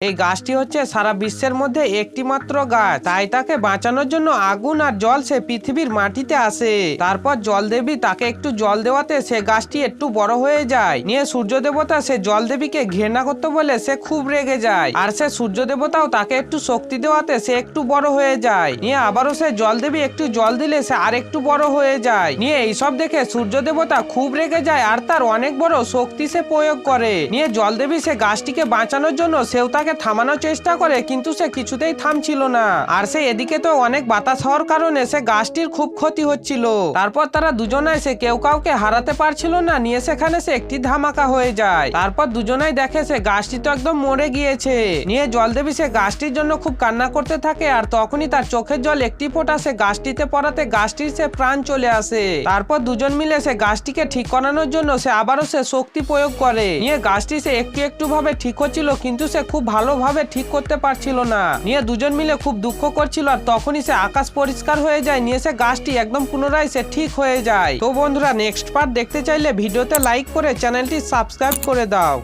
এই গাছটি হচ্ছে সারা বিশ্বের মধ্যে একটি মাত্র গাছ। তাই তাকে বাঁচানোর জন্য আগুন আর জল সে পৃথিবীর মাটিতে আসে। তারপর জল দেবী তাকে একটু জল দেওয়াতে সে গাছটি একটু বড় হয়ে যায়। নিয়ে সূর্য দেবতা সে জল দেবীকে ঘৃণা করতে বলে সে খুব রেগে যায়। আর সে সূর্য দেবতাও তাকে একটু শক্তি দেওয়াতে সে একটু বড় হয়ে যায়। নিয়ে আবারও সে জল দেবী একটু জল দিলে সে আর একটু বড় হয়ে যায়। নিয়ে এইসব দেখে সূর্য দেবতা খুব রেগে যায় আর তার অনেক বড় শক্তি সে প্রয়োগ করে। নিয়ে জল দেবী সে গাছটিকে বাঁচানোর জন্য সেও তাকে থামানোর চেষ্টা করে, কিন্তু সে কিছুতেই থামছিল না। আর সে এদিকে তো অনেক বাতাস হওয়ার কারণে সে গাছটির খুব ক্ষতি হচ্ছিল। তারপর তারা দুজনায় সে কেউ কাউকে হারাতে পারছিল না, নিয়ে সেখানে সে একটি ধামাকা হয়ে যায়। তারপর দুজনাই দেখে সে গাছটি তো একদম মরে গিয়েছে। নিয়ে জলদেবী সে গাছটির জন্য খুব কান্না করতে থাকে, আর তখনই তার চোখের জল একটি ফোটা সে গাছটিতে পড়াতে গাছটির সে প্রাণ চলে আসে। তারপর দুজন মিলে সে গাছটিকে ঠিক করানোর জন্য সে আবারও সে শক্তি প্রয়োগ করে। নিয়ে গাছটি সে একটু একটু ভাবে ঠিক হচ্ছিল, কিন্তু সে খুব ভালোভাবে ঠিক করতে পারছিল না। নিয়ে দুজন মিলে খুব দুঃখ করছিল আর তখনই সে আকাশ পরিষ্কার হয়ে যায়, নিয়ে সে গাছটি একদম পুনরায় সে ঠিক হয়ে যায়। তো বন্ধুরা নেক্সট পার্ট দেখতে চাইলে ভিডিওতে লাইক করে চ্যানেলটি সাবস্ক্রাইব করে দাও।